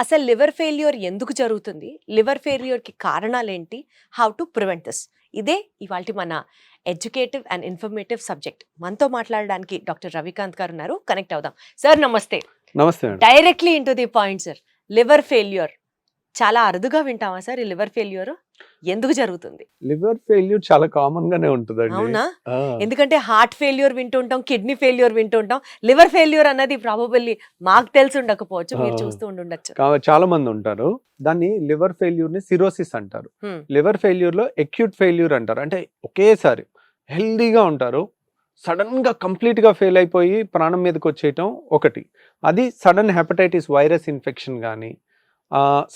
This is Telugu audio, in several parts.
అసలు లివర్ ఫెయిల్యూర్ ఎందుకు జరుగుతుంది? లివర్ ఫెయిల్యూర్కి కారణాలేంటి? How to prevent this? ఇదే ఇవాళ మన ఎడ్యుకేటివ్ అండ్ ఇన్ఫర్మేటివ్ సబ్జెక్ట్. మనతో మాట్లాడడానికి డాక్టర్ రవికాంత్ గారు ఉన్నారు. కనెక్ట్ అవుదాం. సార్ నమస్తే. నమస్తే directly into the point sir. Liver failure. చాలా అరుదుగా వింటామా సార్ ఈ లివర్ ఫెయిల్యూర్? ఎందుకు జరుగుతుంది? లివర్ ఫెయిల్యూర్ చాలా కామన్ గానే ఉంటుందండి. అవునా? ఎందుకంటే హార్ట్ ఫెయిల్యూర్ వింటుంటాం కిడ్నీ ఫెయిల్యూర్ వింటుంటాం. లివర్ ఫెయిల్యూర్ అన్నది ప్రాబబుల్లీ మాకు తెలిసి ఉండకపోవచ్చు మీరు. చూస్తూ ఉండుండొచ్చు కా- చాలా మంది ఉంటారు. దాన్ని లివర్ ఫెయిల్యూర్ని సిరోసిస్ అంటారు. లివర్ ఫెయిల్యూర్లో అక్యూట్ ఫెయిల్యూర్ అంటారు. అంటే ఒకేసారి హెల్దీగా ఉంటారు సడన్గా కంప్లీట్గా ఫెయిల్ అయిపోయి ప్రాణం మీదకి వచ్చేయటం ఒకటి. అది సడన్ హెపటైటిస్ వైరస్ ఇన్ఫెక్షన్ కానీ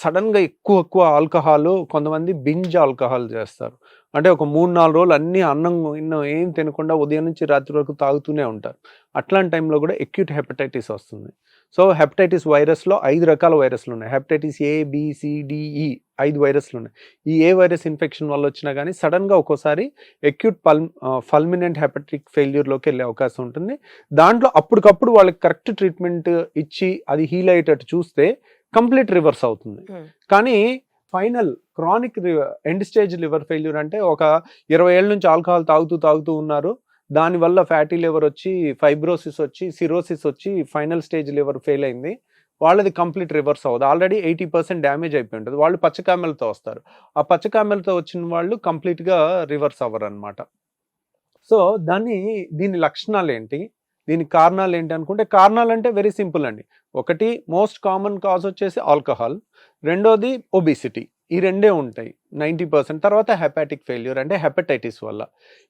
సడన్గా ఎక్కువ ఎక్కువ ఆల్కహాల్ కొంతమంది బింజ్ ఆల్కహాల్ చేస్తారు. అంటే ఒక మూడు నాలుగు రోజులు అన్ని అన్నం ఇన్నం ఏం తినకుండా ఉదయం నుంచి రాత్రి వరకు తాగుతూనే ఉంటారు. అట్లాంటి టైంలో కూడా ఎక్యూట్ హెపటైటిస్ వస్తుంది. సో హెపటైటిస్ వైరస్లో ఐదు రకాల వైరస్లు ఉన్నాయి. హెపటైటిస్ ఏ బిసిడిఈ ఐదు వైరస్లు ఉన్నాయి. ఈ ఏ వైరస్ ఇన్ఫెక్షన్ వల్ల వచ్చినా కానీ సడన్గా ఒక్కోసారి ఎక్యూట్ పల్ ఫల్మినెంట్ హెపటిక్ ఫెయిల్యూర్లోకి వెళ్ళే అవకాశం ఉంటుంది. దాంట్లో అప్పటికప్పుడు వాళ్ళకి కరెక్ట్ ట్రీట్మెంట్ ఇచ్చి అది హీల్ అయ్యేటట్టు చూస్తే కంప్లీట్ రివర్స్ అవుతుంది. Hmm. కానీ final chronic end stage liver failure అంటే ఒక ఇరవై ఏళ్ళ నుంచి ఆల్కహాల్ తాగుతూ తాగుతూ ఉన్నారు. దానివల్ల ఫ్యాటీ లివర్ వచ్చి ఫైబ్రోసిస్ వచ్చి సిరోసిస్ వచ్చి ఫైనల్ స్టేజ్ లివర్ ఫెయిల్ అయింది. వాళ్ళది కంప్లీట్ రివర్స్ అవ్వదు. ఆల్రెడీ ఎయిటీ పర్సెంట్ డ్యామేజ్ అయిపోయి ఉంటుంది. వాళ్ళు పచ్చకామెలతో వస్తారు. ఆ పచ్చకామెలతో వచ్చిన వాళ్ళు కంప్లీట్గా రివర్స్ అవ్వరు అనమాట సో దాన్ని దీని లక్షణాలు ఏంటి దీనికి కారణాలు ఏంటి అనుకుంటే కారణాలు అంటే వెరీ సింపుల్ అండి. ఒకటి మోస్ట్ కామన్ కాజ్ వచ్చేసి ఆల్కహాల్ రెండోది ఒబిసిటీ ఈ రెండే ఉంటాయి నైంటీ పర్సెంట్ తర్వాత హెపాటిక్ ఫెయిల్యూర్ అంటే హెపటైటిస్ వల్ల.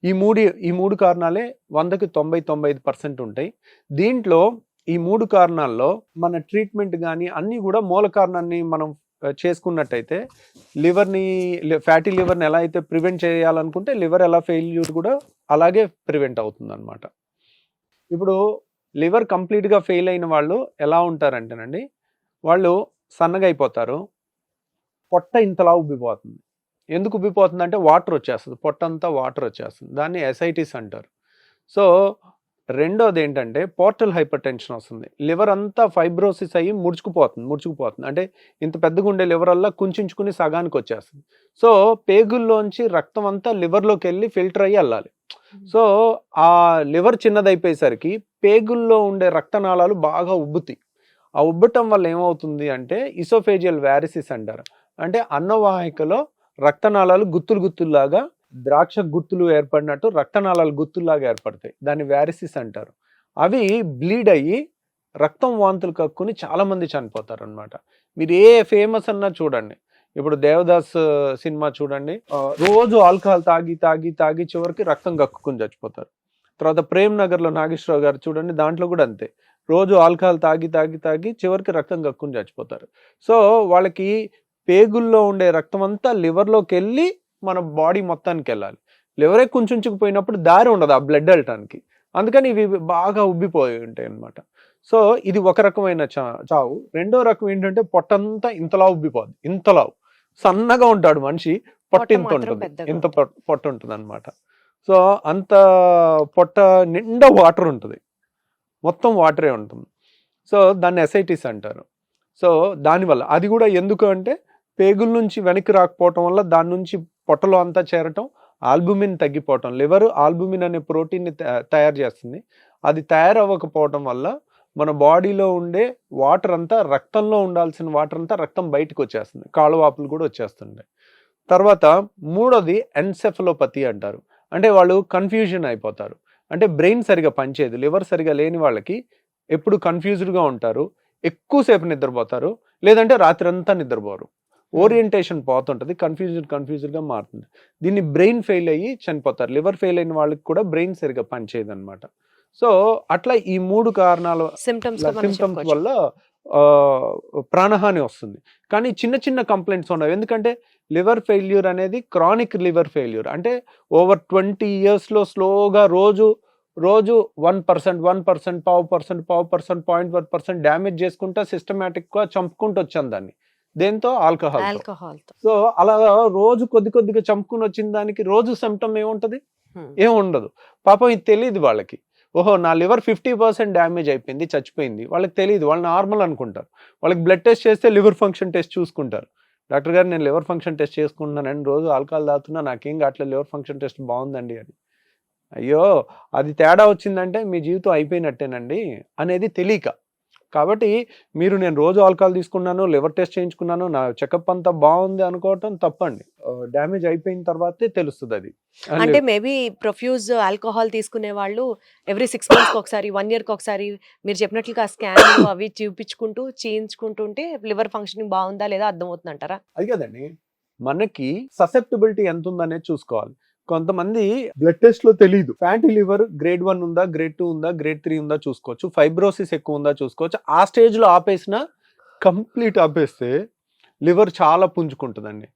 ఈ మూడు ఈ మూడు కారణాలే వందకి తొంభై తొంభై ఐదు పర్సెంట్ ఉంటాయి. దీంట్లో ఈ మూడు కారణాల్లో మన ట్రీట్మెంట్ కానీ అన్నీ కూడా మూల కారణాన్ని మనం చేసుకున్నట్టయితే లివర్ని ఫ్యాటీ లివర్ని ఎలా అయితే ప్రివెంట్ చేయాలనుకుంటే లివర్ ఎలా ఫెయిల్యూర్ కూడా అలాగే ప్రివెంట్ అవుతుంది అనమాట ఇప్పుడు లివర్ కంప్లీట్గా ఫెయిల్ అయిన వాళ్ళు ఎలా ఉంటారంటేనండి వాళ్ళు సన్నగా అయిపోతారు పొట్ట ఇంతలా ఉబ్బిపోతుంది. ఎందుకు ఉబ్బిపోతుంది అంటే వాటర్ వచ్చేస్తుంది పొట్ట అంతా వాటర్ వచ్చేస్తుంది దాన్ని ఎస్ఐటిస్ అంటారు. సో రెండోది ఏంటంటే పోర్టల్ హైపర్ టెన్షన్ వస్తుంది. లివర్ అంతా ఫైబ్రోసిస్ అయ్యి ముడుచుకుపోతుంది ముడుచుకుపోతుంది. అంటే ఇంత పెద్దగా ఉండే లివర్ వల్ల కుంచుకుని సగానికి వచ్చేస్తుంది. సో పేగుల్లోంచి రక్తం అంతా లివర్లోకి వెళ్ళి ఫిల్టర్ అయ్యి వెళ్ళాలి Hmm. సో ఆ లివర్ చిన్నదైపోయేసరికి పేగుల్లో ఉండే రక్తనాళాలు బాగా ఉబ్బుతాయి. ఆ ఉబ్బటం వల్ల ఏమవుతుంది అంటే ఇసోఫేజియల్ వ్యారిసిస్ అంటారు. అంటే అన్నవాహికలో రక్తనాళాలు గుత్తులు గుత్తుల్లాగా ద్రాక్ష గుత్తులు ఏర్పడినట్టు రక్తనాళాలు గుత్తుల్లాగా ఏర్పడతాయి. దాన్ని వ్యారిసిస్ అంటారు. అవి బ్లీడ్ అయ్యి రక్తం వాంతులు కక్కుని చాలామంది చనిపోతారు అనమాట మీరు ఏ ఫేమస్ అన్నా చూడండి. ఇప్పుడు దేవదాస్ సినిమా చూడండి. రోజు ఆల్కహాల్ తాగి తాగి తాగి చివరికి రక్తం కక్కుని చచ్చిపోతారు. తర్వాత ప్రేమ్ నగర్లో నాగేశ్వరరావు గారు చూడండి దాంట్లో కూడా అంతే. రోజు ఆల్కహాల్ తాగి తాగి తాగి చివరికి రక్తం కక్కుని చచ్చిపోతారు. సో వాళ్ళకి పేగుల్లో ఉండే రక్తం అంతా లివర్లోకి వెళ్ళి మన బాడీ మొత్తానికి వెళ్ళాలి. లివరే కుంచుకుపోయినప్పుడు దారి ఉండదు ఆ బ్లడ్ వెళ్ళటానికి. అందుకని ఇవి బాగా ఉబ్బిపోయి ఉంటాయి అన్నమాట. సో ఇది ఒక రకమైన చా- చావు. రెండో రకం ఏంటంటే పొట్టంతా ఇంతలా ఉబ్బిపోద్ది. ఇంతలా. సన్నగా ఉంటాడు మనిషి పొట్ట పొట్ట ఇంత మాత్రం ఉంటుంది. ఇంత పొట్ట పొట్ట ఉంటుంది అనమాట సో అంత పొట్ట నిండా వాటర్ ఉంటుంది. మొత్తం వాటరే ఉంటుంది. సో దాన్ని ఎసైటిస్ అంటారు. సో దానివల్ల అది కూడా ఎందుకు అంటే పేగుల నుంచి వెనక్కి రాకపోవటం వల్ల దాని నుంచి పొట్టలో అంతా చేరటం ఆల్బుమిన్ తగ్గిపోవటం లివర్ ఆల్బుమిన్ అనే ప్రోటీన్ని తయారు చేస్తుంది. అది తయారవ్వకపోవటం వల్ల మన బాడీలో ఉండే వాటర్ అంతా రక్తంలో ఉండాల్సిన వాటర్ అంతా రక్తం బయటకు వచ్చేస్తుంది. కాళ్ళవాపులు కూడా వచ్చేస్తుంటాయి. తర్వాత మూడోది ఎన్సెఫలోపతి అంటారు. అంటే వాళ్ళు కన్ఫ్యూజన్ అయిపోతారు. అంటే బ్రెయిన్ సరిగా పనిచేయదు. లివర్ సరిగా లేని వాళ్ళకి ఎప్పుడు కన్ఫ్యూజ్డ్గా ఉంటారు. ఎక్కువసేపు నిద్రపోతారు. లేదంటే రాత్రి అంతా నిద్రపోరు. ఓరియంటేషన్ పోతుంటుంది. కన్ఫ్యూజన్ కన్ఫ్యూజన్గా మారుతుంది. దీన్ని బ్రెయిన్ ఫెయిల్ అయ్యి చనిపోతారు. లివర్ ఫెయిల్ అయిన వాళ్ళకి కూడా బ్రెయిన్ సరిగా పనిచేయదు అనమాట సో అట్లా ఈ మూడు కారణాల సిమ్టమ్స్ సిమ్టమ్స్ వల్ల ప్రాణహాని వస్తుంది. కానీ చిన్న చిన్న కంప్లైంట్స్ ఉండవు. ఎందుకంటే లివర్ ఫెయిల్యూర్ అనేది క్రానిక్ లివర్ ఫెయిల్యూర్. అంటే ఓవర్ ట్వంటీ ఇయర్స్లో స్లోగా రోజు రోజు వన్ పర్సెంట్ వన్ పర్సెంట్ పావు పర్సెంట్ పావు percent point one percent damage చేసుకుంటా సిస్టమేటిక్గా చంపుకుంటూ వచ్చాను దాన్ని. దేంతో? ఆల్కహాల్ ఆల్కహాల్ సో అలా రోజు కొద్ది కొద్దిగా చంపుకుని వచ్చిన దానికి రోజు సిమ్టమ్ ఏముంటది? ఏం ఉండదు పాపం ఇది తెలియదు వాళ్ళకి. ఓహో నా లివర్ ఫిఫ్టీ పర్సెంట్ డ్యామేజ్ అయిపోయింది చచ్చిపోయింది. వాళ్ళకి తెలియదు వాళ్ళు నార్మల్ అనుకుంటారు. వాళ్ళకి బ్లడ్ టెస్ట్ చేస్తే లివర్ ఫంక్షన్ టెస్ట్ చూసుకుంటారు. డాక్టర్ గారు నేను లివర్ ఫంక్షన్ టెస్ట్ చేసుకుంటున్నానండి రోజు ఆల్కహాల్ తాగుతున్నా నాకేం కావట్లేదు లివర్ ఫంక్షన్ టెస్ట్ బాగుందండి అని. అయ్యో అది తేడా వచ్చిందంటే మీ జీవితం అయిపోయినట్టేనండి అనేది తెలియక. కాబట్టి మీరు నేను రోజు ఆల్కహాల్ తీసుకున్నాను లివర్ టెస్ట్ చేయించుకున్నాను నా చెకప్ అంతా బాగుంది అనుకోవటం తప్పండి. డ్యామేజ్ అయిపోయిన తర్వాతే తెలుస్తుంది అది. అంటే మేబీ ప్రొఫ్యూజ్ ఆల్కహాల్ తీసుకునే వాళ్ళు ఎవ్రీ సిక్స్ మంత్స్ ఒకసారి వన్ ఇయర్కి ఒకసారి మీరు చెప్పినట్లుగా స్కాన్ అవి చూపించుకుంటూ చేయించుకుంటుంటే లివర్ ఫంక్షనింగ్ బాగుందా లేదా అర్థమవుతుంది అంటారా అది కదండి. మనకి ససెప్టబిలిటీ ఎంత ఉందనేది చూసుకోవాలి. కొంతమంది బ్లడ్ టెస్ట్లో తెలియదు ఫ్యాటీ లివర్ గ్రేడ్ వన్ ఉందా గ్రేడ్ టూ ఉందా గ్రేడ్ త్రీ ఉందా చూసుకోవచ్చు. ఫైబ్రోసిస్ ఎక్కువ ఉందా చూసుకోవచ్చు. ఆ స్టేజ్లో ఆపేసిన కంప్లీట్ ఆపేస్తే లివర్ చాలా పుంజుకుంటుందండి.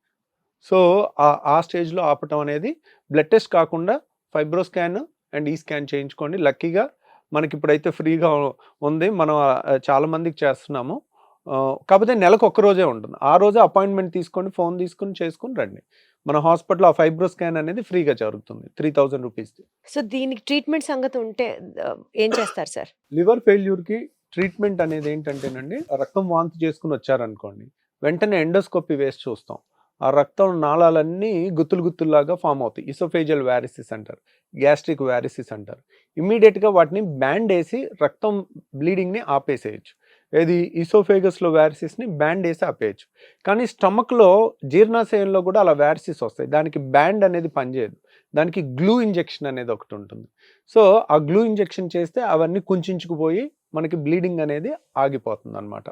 సో ఆ- ఆ స్టేజ్లో ఆపటం అనేది బ్లడ్ టెస్ట్ కాకుండా ఫైబ్రో స్కాన్ అండ్ ఈ స్కాన్ చేయించుకోండి. లక్కీగా మనకి ఇప్పుడైతే ఫ్రీగా ఉంది. మనం చాలా మందికి చేస్తున్నాము. కాకపోతే నెలకు ఒక్క రోజే ఉంటుంది. ఆ రోజే అపాయింట్మెంట్ తీసుకొని ఫోన్ తీసుకొని చేసుకొని రండి. మన హాస్పిటల్ ఆ ఫైబ్రో స్కాన్ అనేది ఫ్రీగా జరుగుతుంది త్రీ థౌజండ్ రూపీస్ది సో దీనికి ట్రీట్మెంట్ సంగతి ఉంటే ఏం చేస్తారు సార్? లివర్ ఫెయిల్యూర్కి ట్రీట్మెంట్ అనేది ఏంటంటేనండి రక్తం వాంతి చేసుకుని వచ్చారనుకోండి వెంటనే ఎండోస్కోపీ వేసి చూస్తాం. ఆ రక్తం నాళాలన్నీ గుత్తులు గుత్తుల్లాగా ఫామ్ అవుతాయి. ఇసోఫేజల్ వ్యారిసిస్ అంటారు గ్యాస్ట్రిక్ వ్యారిసిస్ అంటారు. ఇమ్మీడియట్గా వాటిని బ్యాండ్ వేసి రక్తం బ్లీడింగ్ని ఆపేసేయచ్చు. ఏది? ఇసోఫేగస్లో వ్యారసిస్ని బ్యాండ్ వేసి ఆపేయచ్చు. కానీ స్టమక్లో జీర్ణాశయంలో కూడా అలా వ్యారసిస్ వస్తాయి. దానికి బ్యాండ్ అనేది పనిచేయదు. దానికి గ్లూ ఇంజెక్షన్ అనేది ఒకటి ఉంటుంది. సో ఆ గ్లూ ఇంజెక్షన్ చేస్తే అవన్నీ కుంచుకుపోయి మనకి బ్లీడింగ్ అనేది ఆగిపోతుంది అనమాట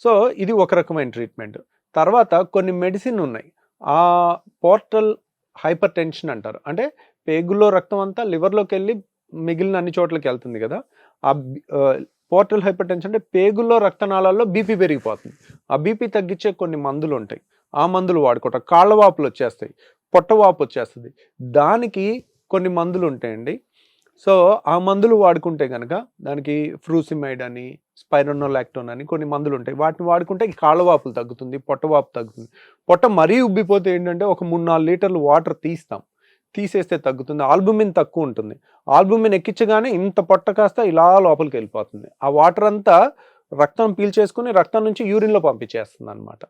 సో ఇది ఒక రకమైన ట్రీట్మెంట్. తర్వాత కొన్ని మెడిసిన్ ఉన్నాయి. ఆ పోర్టల్ హైపర్ టెన్షన్ అంటారు. అంటే పేగుల్లో రక్తం అంతా లివర్లోకి వెళ్ళి మిగిలిన అన్ని చోట్లకి వెళ్తుంది కదా. ఆ పోర్టల్ హైపర్ టెన్షన్ అంటే పేగుల్లో రక్తనాళాల్లో బీపీ పెరిగిపోతుంది. ఆ బీపీ తగ్గించే కొన్ని మందులు ఉంటాయి. ఆ మందులు వాడుకోవటం కాళ్ళ వాపులు వచ్చేస్తాయి పొట్టవాపు వచ్చేస్తుంది. దానికి కొన్ని మందులు ఉంటాయండి. సో ఆ మందులు వాడుకుంటే కనుక దానికి ఫ్రూసిమైడ్ అని స్పైరోనోలాక్టోన్ అని కొన్ని మందులు ఉంటాయి. వాటిని వాడుకుంటే కాళ్ళవాపులు తగ్గుతుంది పొట్టవాపు తగ్గుతుంది. పొట్ట మరీ ఉబ్బిపోతే ఏంటంటే ఒక మూడు నాలుగు లీటర్లు వాటర్ తీస్తాం. తీసేస్తే తగ్గుతుంది ఆల్బుమిన్ తక్కువ ఉంటుంది. ఆల్బుమిన్ ఎక్కించగానే ఇంత పొట్ట కాస్త ఇలా లోపలికి వెళ్ళిపోతుంది. ఆ వాటర్ అంతా రక్తం పీల్చేసుకుని రక్తం నుంచి యూరిన్లో పంపించేస్తుంది అనమాట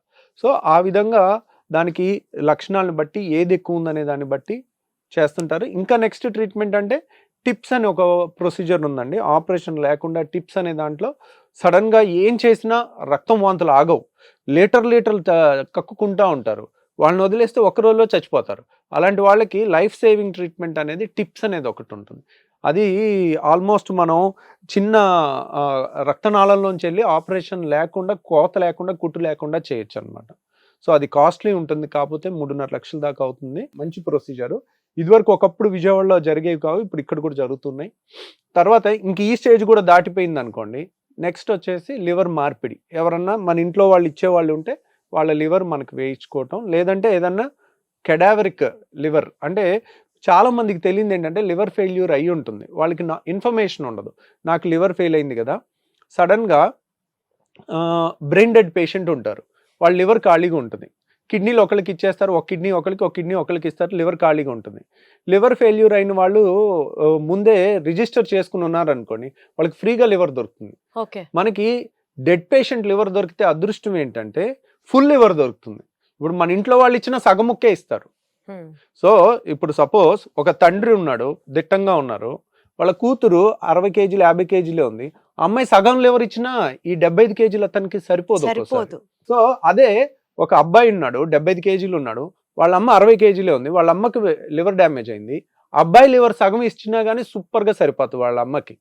సో ఆ విధంగా దానికి లక్షణాలను బట్టి ఏది ఎక్కువ ఉందనే దాన్ని బట్టి చేస్తుంటారు. ఇంకా నెక్స్ట్ ట్రీట్మెంట్ అంటే టిప్స్ అని ఒక ప్రొసీజర్ ఉందండి. ఆపరేషన్ లేకుండా టిప్స్ అనే దాంట్లో సడన్గా ఏం చేసినా రక్తం వాంతులు ఆగవు. లీటర్ లీటర్లు కక్కుకుంటూ కక్కుకుంటా ఉంటారు. వాళ్ళని వదిలేస్తే ఒక రోజులో చచ్చిపోతారు. అలాంటి వాళ్ళకి లైఫ్ సేవింగ్ ట్రీట్మెంట్ అనేది టిప్స్ అనేది ఒకటి ఉంటుంది. అది ఆల్మోస్ట్ మనం చిన్న రక్తనాళంలోంచి వెళ్ళి ఆపరేషన్ లేకుండా కోత లేకుండా కుట్టు లేకుండా చేయొచ్చు అనమాట సో అది కాస్ట్లీ ఉంటుంది కాకపోతే మూడున్నర లక్షల దాకా అవుతుంది. మంచి ప్రొసీజర్. ఇదివరకు ఒకప్పుడు విజయవాడలో జరిగేవి కావు ఇప్పుడు ఇక్కడ కూడా జరుగుతున్నాయి. తర్వాత ఇంక ఈ స్టేజ్ కూడా దాటిపోయింది అనుకోండి. నెక్స్ట్ వచ్చేసి లివర్ మార్పిడి. ఎవరన్నా మన ఇంట్లో వాళ్ళు ఇచ్చేవాళ్ళు ఉంటే వాళ్ళ లివర్ మనకు వేయించుకోవటం లేదంటే ఏదన్నా కెడావరిక్ లివర్ అంటే చాలా మందికి తెలియదు ఏంటంటే లివర్ ఫెయిల్యూర్ అయి ఉంటుంది. వాళ్ళకి నా ఇన్ఫర్మేషన్ ఉండదు. నాకు లివర్ ఫెయిల్ అయింది కదా. సడన్గా బ్రెయిన్ డెడ్ పేషెంట్ ఉంటారు. వాళ్ళ లివర్ ఖాళీగా ఉంటుంది. కిడ్నీలు ఒకరికి ఇచ్చేస్తారు. ఒక కిడ్నీ ఒకరికి ఒక కిడ్నీ ఒకరికి ఇస్తారు. లివర్ ఖాళీగా ఉంటుంది. లివర్ ఫెయిల్యూర్ అయిన వాళ్ళు ముందే రిజిస్టర్ చేసుకుని ఉన్నారనుకోండి వాళ్ళకి ఫ్రీగా లివర్ దొరుకుతుంది. ఓకే. మనకి డెడ్ పేషెంట్ లివర్ దొరికితే అదృష్టం ఏంటంటే ఫుల్ లివర్ దొరుకుతుంది. ఇప్పుడు మన ఇంట్లో వాళ్ళు ఇచ్చిన సగం ముక్కే ఇస్తారు సో ఇప్పుడు సపోజ్ ఒక తండ్రి ఉన్నాడు దిట్టంగా ఉన్నారు. వాళ్ళ కూతురు అరవై కేజీలు యాభై కేజీలే ఉంది. అమ్మాయి సగం లివర్ ఇచ్చినా ఈ డెబ్బై ఐదు కేజీలు అతనికి సరిపోదు సో అదే ఒక అబ్బాయి ఉన్నాడు డెబ్బై ఐదు కేజీలు ఉన్నాడు. వాళ్ళ అమ్మ అరవై కేజీలే ఉంది. వాళ్ళ అమ్మకి లివర్ డ్యామేజ్ అయింది. అబ్బాయి లివర్ సగం ఇచ్చినా కానీ సూపర్గా సరిపోతుంది వాళ్ళ అమ్మకి.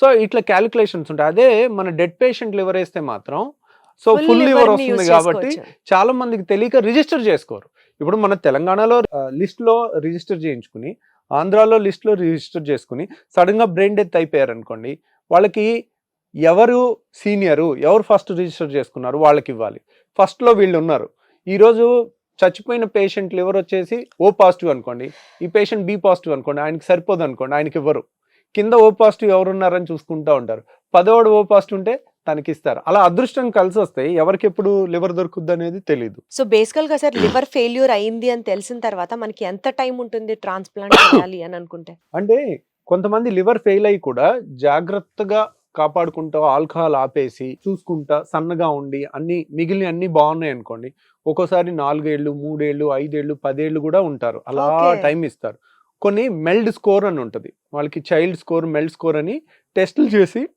సో ఇట్లా క్యాలిక్యులేషన్స్ ఉంటాయి. అదే మన డెడ్ పేషెంట్ లివర్ వేస్తే మాత్రం సో ఫుల్ లివర్ వస్తుంది కాబట్టి. చాలా మందికి తెలియక రిజిస్టర్ చేసుకోరు. ఇప్పుడు మన తెలంగాణలో లిస్ట్లో రిజిస్టర్ చేయించుకుని ఆంధ్రాలో లిస్ట్లో రిజిస్టర్ చేసుకుని సడన్గా బ్రెయిన్ డెత్ అయిపోయారు అనుకోండి వాళ్ళకి ఎవరు సీనియరు ఎవరు ఫస్ట్ రిజిస్టర్ చేసుకున్నారు వాళ్ళకి ఇవ్వాలి. ఫస్ట్లో వీళ్ళు ఉన్నారు. ఈ రోజు చచ్చిపోయిన పేషెంట్ లివర్ వచ్చేసి ఓ పాజిటివ్ అనుకోండి ఈ పేషెంట్ బి పాజిటివ్ అనుకోండి ఆయనకి సరిపోదు అనుకోండి ఆయనకి ఇవ్వరు. కింద ఓ పాజిటివ్ ఎవరున్నారని చూసుకుంటూ ఉంటారు. పదోడు ఓ పాజిటివ్ ఉంటే తనకి ఇస్తారు అలా అదృష్టం కలిసి వస్తాయి ఎవరికి ఎప్పుడు లివర్ దొరుకుద్ది అనేది తెలియదు సో బేసికల్గా సార్ లివర్ ఫెయిల్యూర్ అయింది అని తెలిసిన తర్వాత మనకి ఎంత టైం ఉంటుంది ట్రాన్స్ప్లాంట్ చేయాలి అని అనుకుంటే? అంటే కొంతమంది లివర్ ఫెయిల్ అయ్యి కూడా జాగ్రత్తగా కాపాడుకుంటా ఆల్కహాల్ ఆపేసి చూసుకుంటా సన్నగా ఉండి అన్ని మిగిలిన అన్ని బాగున్నాయి అనుకోండి ఒక్కోసారి నాలుగేళ్ళు మూడేళ్ళు ఐదేళ్ళు పదేళ్ళు కూడా ఉంటారు. అలా. టైం ఇస్తారు. కొన్ని మెల్డ్ స్కోర్ అని ఉంటుంది. వాళ్ళకి చైల్డ్ స్కోర్ మెల్డ్ స్కోర్ అని టెస్టులు చేసి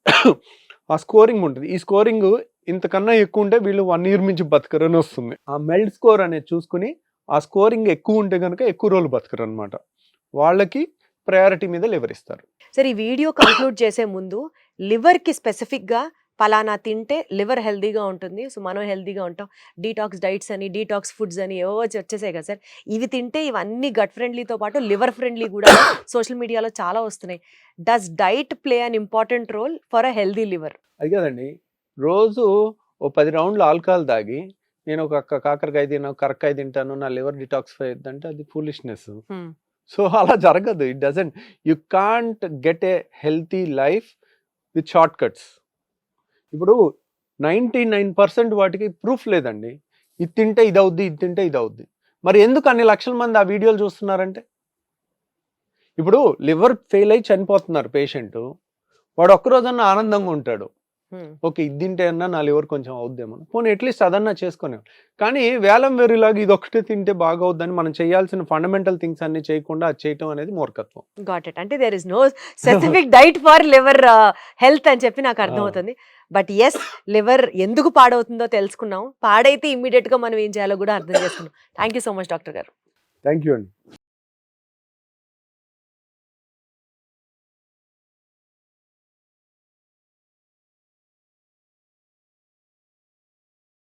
ఆ స్కోరింగ్ ఉంటుంది. ఈ స్కోరింగ్ ఇంతకన్నా ఎక్కువ ఉంటే వీళ్ళు వన్ ఇయర్ మించి బతకరని వస్తుంది. ఆ మెల్ట్ స్కోర్ అనేది చూసుకుని ఆ స్కోరింగ్ ఎక్కువ ఉంటే కనుక ఎక్కువ రోజులు బతకరు అనమాట వాళ్ళకి ప్రయారిటీ మీద లివర్ ఇస్తారు. సరే ఈ వీడియో కంక్లూడ్ చేసే ముందు లివర్కి స్పెసిఫిక్గా పలానా తింటే లివర్ హెల్దీగా ఉంటుంది. సో మనం హెల్దీగా ఉంటాం. డీటాక్స్ డైట్స్ అని డీటాక్స్ ఫుడ్స్ అని ఏవో వచ్చి- వచ్చేసాయి కదా సార్. ఇవి తింటే ఇవన్నీ గట్ ఫ్రెండ్లీతో పాటు లివర్ ఫ్రెండ్లీ కూడా సోషల్ మీడియాలో చాలా వస్తున్నాయి. Does diet play an important role for a healthy liver? అది కదండి. రోజు ఓ పది రౌండ్లు ఆల్కహాల్ తాగి నేను ఒక కాకరకాయ తిన్నా కరక్కాయ తింటాను నా లివర్ డిటాక్సిఫై అంటే అది ఫూలిష్నెస్ సో అలా జరగదు. It doesn't you can't get a healthy life with short cuts ఇప్పుడు నైంటీ నైన్ పర్సెంట్ వాటికి ప్రూఫ్ లేదండి. ఇది తింటే ఇది అవుద్ది ఇది తింటే ఇది అవుద్ది మరి ఎందుకు అన్ని లక్షల మంది ఆ వీడియోలు చూస్తున్నారంటే? ఇప్పుడు లివర్ ఫెయిల్ అయి చనిపోతున్నారు పేషెంట్. వాడు ఒక్కరోజన్నా ఆనందంగా ఉంటాడు. ఓకే ఇది తింటే అన్నా నా లివర్ కొంచెం అవుద్దేమో. పోనీ అట్లీస్ట్ అదన్నా చేసుకునే కానీ వేలం వేరులాగా ఇది ఒకటే తింటే బాగా అవుద్దని మనం చేయాల్సిన ఫండమెంటల్ థింగ్స్ అన్ని చేయకుండా అది చేయటం అనేది మూర్ఖత్వం. Got it. అంటే there is no specific diet for liver health అని చెప్పి నాకు అర్థమవుతుంది. బట్ ఎస్ లివర్ ఎందుకు పాడవుతుందో తెలుసుకున్నాం పాడైతే ఇమ్మీడియట్గా మనం ఏం చేయాలో కూడా అర్థం చేసుకున్నాం. Thank you so much doctor గారు. థ్యాంక్ యూ అండి.